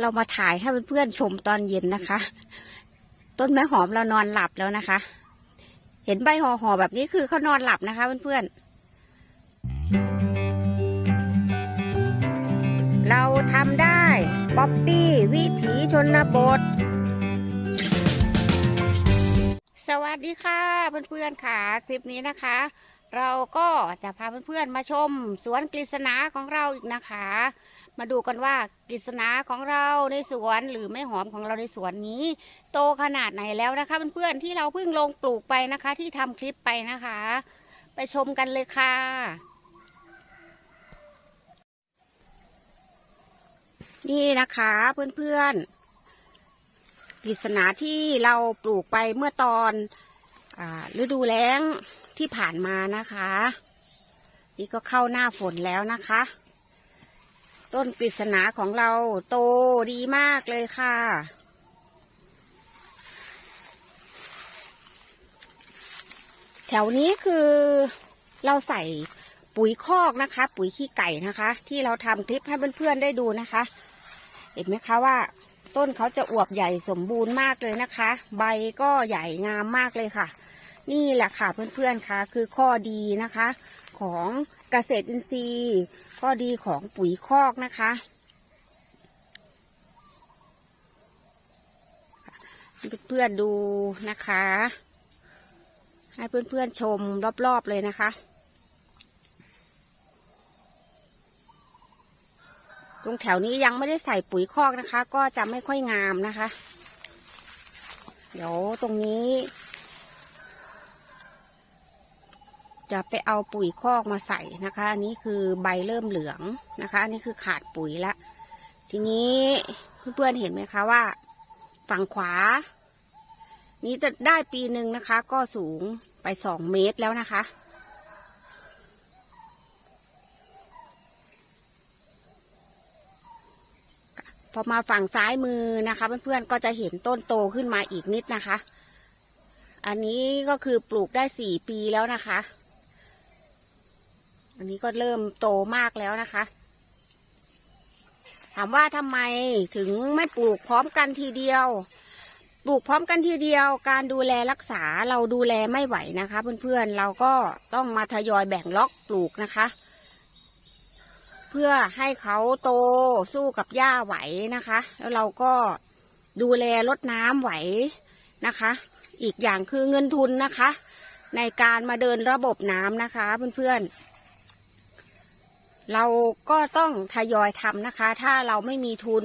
เรามาถ่ายให้เพื่อนๆชมตอนเย็นนะคะ ต้นไม้หอมเรานอนหลับแล้วนะคะ เห็นใบห่อๆแบบนี้คือเขานอนหลับนะคะเพื่อนๆ เราทำได้ป๊อปปี้วิถีชนบท สวัสดีค่ะเพื่อนๆค่ะ คลิปนี้นะคะ เราก็จะพาเพื่อนๆมาชม สวนกฤษณาของเราอีกนะคะ มาดูกันว่ากฤษณาของเราในสวนหรือไม่หอมของเราในสวนนี้ โตขนาดไหนแล้วนะคะเพื่อนๆที่เราเพิ่งลงปลูกไปนะคะ ที่ทำคลิปไปนะคะ ไปชมกันเลยค่ะนี่นะคะเพื่อนๆกฤษณาที่เราปลูกไปเมื่อตอนอฤดูแล้งที่ผ่านมานะคะ นี่ก็เข้าหน้าฝนแล้วนะคะ ต้นกฤษณาของเราโตดีมากเลยค่ะ แถวนี้คือเราใส่ปุ๋ยคอกนะคะ ปุ๋ยขี้ไก่นะคะ ที่เราทำคลิปให้เพื่อนๆได้ดูนะคะ เห็นไหมคะว่า ต้นเขาจะอวบใหญ่สมบูรณ์มากเลยนะคะ ใบก็ใหญ่งามมากเลยค่ะ นี่แหละค่ะเพื่อนๆค่ะ คือข้อดีนะคะ ของเกษตรอินทรีย์ ข้อดีของปุ๋ยคอกนะคะให้เพื่อนๆดูนะคะ ให้เพื่อนๆชมรอบๆเลยนะคะ ตรงแถวนี้ยังไม่ได้ใส่ปุ๋ยคอกนะคะ ก็จะไม่ค่อยงามนะคะ เดี๋ยวตรงนี้ จะไปเอาปุ๋ยคอกมาใส่นะคะ อันนี้คือใบเริ่มเหลืองนะคะ อันนี้คือขาดปุ๋ยละ ทีนี้เพื่อนๆเห็นไหมคะว่า ฝั่งขวา นี้จะได้ปีหนึ่งนะคะ ก็สูงไปสองเมตรแล้วนะคะ พอมาฝั่งซ้ายมือนะคะเพื่อนๆก็จะเห็นต้นโตขึ้นมาอีกนิดนะคะ อันนี้ก็คือปลูกได้สี่ปีแล้วนะคะ อันนี้ก็เริ่มโตมากแล้วนะคะ ถามว่าทำไมถึงไม่ปลูกพร้อมกันทีเดียว ปลูกพร้อมกันทีเดียว การดูแลรักษาเราดูแลไม่ไหวนะคะ เพื่อนๆ เราก็ต้องมาทยอยแบ่งล็อกปลูกนะคะ เพื่อให้เขาโตสู้กับหญ้าไหวนะคะ แล้วเราก็ดูแลรดน้ำไหวนะคะ อีกอย่างคือเงินทุนนะคะ ในการมาเดินระบบน้ำนะคะเพื่อนๆ เราก็ต้องทยอยทำนะคะ ถ้าเราไม่มีทุน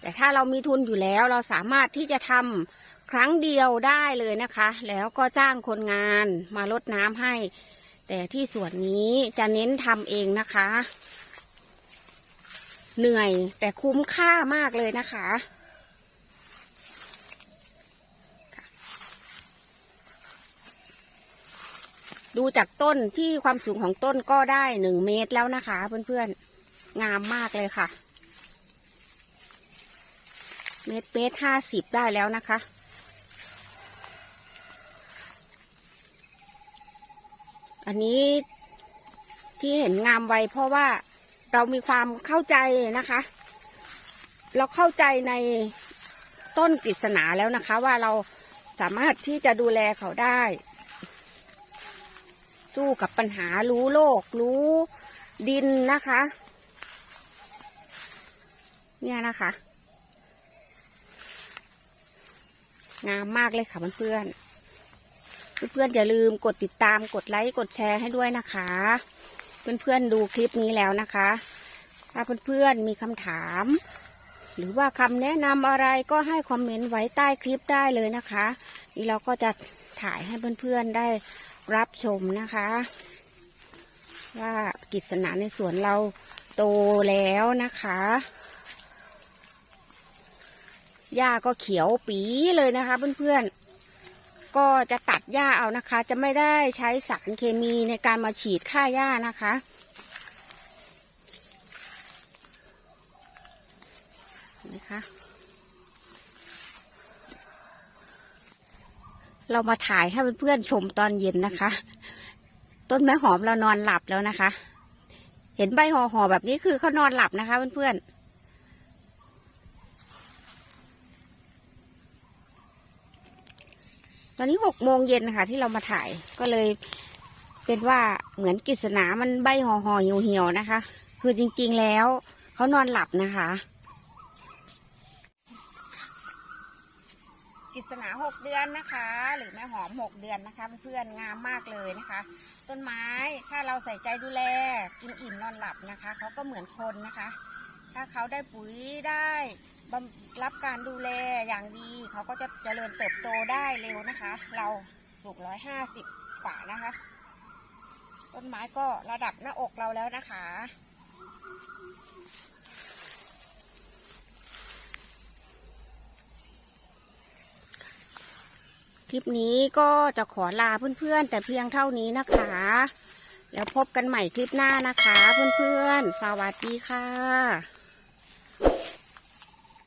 แต่ถ้าเรามีทุนอยู่แล้วเราสามารถที่จะทำครั้งเดียวได้เลยนะคะ แล้วก็จ้างคนงานมาลดน้ำให้ แต่ที่ส่วนนี้จะเน้นทำเองนะคะ เหนื่อยแต่คุ้มค่ามากเลยนะคะ ดูจากต้นที่ความสูงของต้นก็ได้หนึ่งเมตรแล้วนะคะเพื่อนๆ งามมากเลยค่ะ เมตรเมตรห้าสิบได้แล้วนะคะ อันนี้ที่เห็นงามไวเพราะว่าเรามีความเข้าใจนะคะ เราเข้าใจในต้นกฤษณาแล้วนะคะ ว่าเราสามารถที่จะดูแลเขาได้ สู้กับปัญหารู้โลก รู้ดินนะคะ เนี่ยนะคะงามมากเลยค่ะเพื่อนๆ เพื่อนๆอย่าลืมกดติดตามกดไลค์กดแชร์ให้ด้วยนะคะ เพื่อนๆดูคลิปนี้แล้วนะคะ ถ้าเพื่อนๆมีคำถาม หรือว่าคำแนะนำอะไรก็ให้คอมเมนต์ไว้ใต้คลิปได้เลยนะคะ นี่เราก็จะถ่ายให้เพื่อนๆได้ รับชมนะคะ ว่ากิจนาในสวนเราโตแล้วนะคะหญ้าก็เขียวปีเลยนะคะ เพื่อนๆ ก็จะตัดหญ้าเอานะคะ จะไม่ได้ใช้สารเคมีในการมาฉีดฆ่าหญ้านะคะเห็นไหมคะ เรามาถ่ายให้เพื่อนๆชมตอนเย็นนะคะ ต้นไม้หอมเรานอนหลับแล้วนะคะ เห็นใบห่อหอแบบนี้คือเขานอนหลับนะคะเพื่อนๆตอนนี้หกโมงเย็นนะคะที่เรามาถ่ายก็เลยเป็นว่าเหมือนกิษณามันใบห่อห่อเหี่ยวๆนะคะ คือจริงๆแล้วเขานอนหลับนะคะ กิษณาหกเดือนนะคะ หรือแม่หอมหกเดือนนะคะเพื่อนๆงามมากเลยนะคะ ต้นไม้ถ้าเราใส่ใจดูแลกินอิ่มนอนหลับนะคะเขาก็เหมือนคนนะคะ ถ้าเขาได้ปุ๋ยได้รับการดูแลอย่างดี เขาก็จะเจริญเติบโตได้เร็วนะคะ เราสูงร้อยห้าสิบกว่านะคะ ต้นไม้ก็ระดับหน้าอกเราแล้วนะคะ คลิปนี้ก็จะขอลาเพื่อนๆ แต่เพียงเท่านี้นะคะ แล้วพบกันใหม่คลิปหน้านะคะ เพื่อนๆ สวัสดีค่ะ